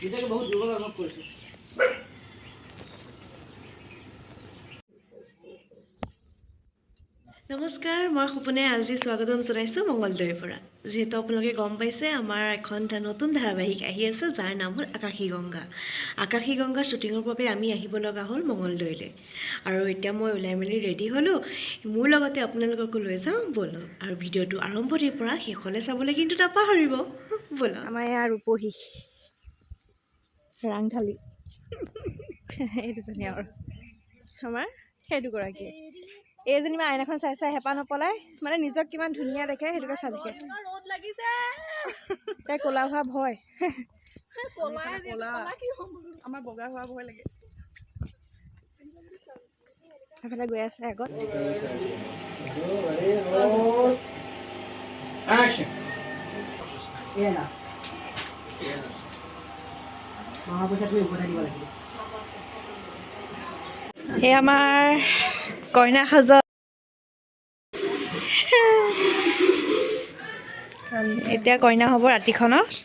নিজকে বহুত দুর্বল অনুভব কৰিছোঁ নমস্কাৰ মই সপোনে আজি স্বাগতম জনাইছোঁ মঙলদৈৰ পৰা। যিহেতু আপোনালোকে গম পাইছে আমাৰ এখন নতুন ধাৰাবাহিক আহি আছে যাৰ নাম হ'ল আকাশী গংগা। আকাশী গংগাৰ শ্বুটিঙৰ বাবে আমি আহিব লগা হ'ল মঙলদৈলৈ আৰু এতিয়া মই ওলাই মেলি ৰেডি হ'লোঁ। মোৰ লগতে আপোনালোককো লৈ যাওঁ ব'লক। আৰু ভিডিঅ'টো আৰম্ভণিৰ পৰা শেষলৈ চাবলৈ কিন্তু নাপাহৰিব। ব'লক। আমাৰ ইয়াৰ ৰূপহী। ৰাংঢালি। এই দুজনী আৰু আমাৰ সেই দুগৰাকী এই যেনিবা আইনাখন চাই চাই হেঁপাহ নপলাই মানে নিজক কিমান ধুনীয়া দেখে সেইটোকে চাই দেখে। তাই ক'লা হোৱা ভয়। আমাৰ বগা হোৱা ভয় লাগে। সেইফালে গৈ আছে আগত। এই আমাৰ কইনা সাজত এতিয়া কইনা হ'ব ৰাতিখনত।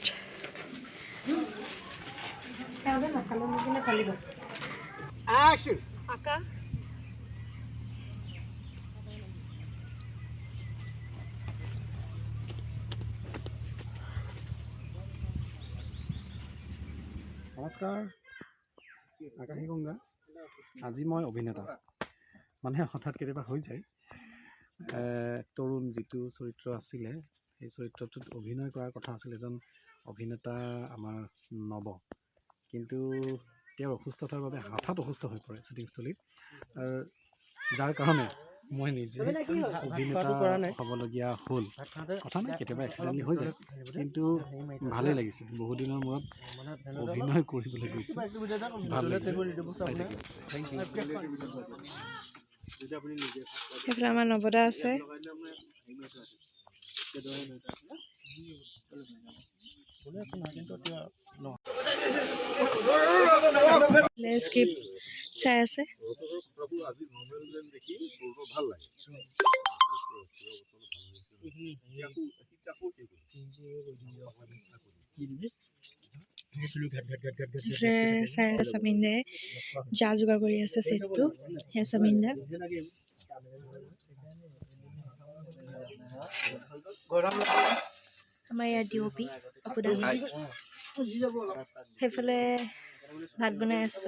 নমস্কাৰ। আকাশী গংগা। আজি মই অভিনেতা। মানে হঠাৎ কেতিয়াবা হৈ যায়। তৰুণ যিটো চৰিত্ৰ আছিলে সেই চৰিত্ৰটোত অভিনয় কৰাৰ কথা আছিল এজন অভিনেতা আমাৰ নৱ। কিন্তু তেওঁৰ অসুস্থতাৰ বাবে হঠাৎ অসুস্থ হৈ পৰে শ্বুটিংস্থলীত যাৰ কাৰণে মই নিজে অভিনেতা হ'বলগীয়া হ'ল। কথা নাই কেতিয়াবা এক্সিডেণ্টলি হৈ যায়। কিন্তু ভালেই লাগিছিল। বহুদিনৰ মূৰত অভিনয় কৰিবলৈ গৈছোঁ ভাল লাগিছে চাই থাকিব। সেইফালে আমাৰ নৱদা আছে চাই আছে সেইফালে চাই যা যোগাৰ কৰি আছে ছেটটো সেয়া চামিন দা আমাৰ ইয়াৰ ডি অ' পি সেইফালে ভাত বনাই আছে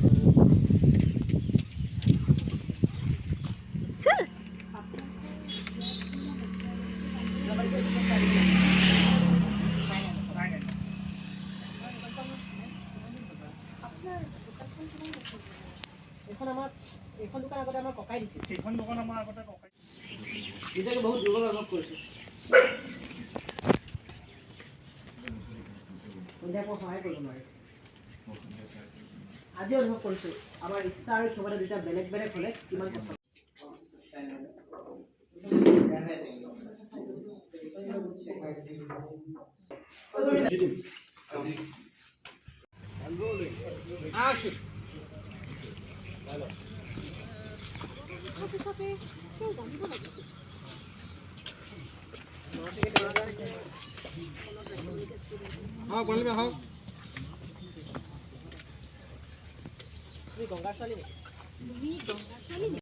এইখন আমাৰ এইখন দোকান আগতে আমাৰ ককাই দিছিল সেইখন দোকান আমাৰ আগতে ককাই নিজকে বহুত দুৰ্বল অনুভৱ কৰিছোঁ সন্ধিয়া আকৌ সহায় কৰিব নোৱাৰে আজি অনুভৱ কৰিছোঁ আমাৰ ইচ্ছা আৰু ক্ষমতা দুটা বেলেগ বেলেগ হ'লে কিমান Action. হ্যাঁ বললি হ্যাঁ তুই গঙ্গা চালিনি গঙ্গা চালিনি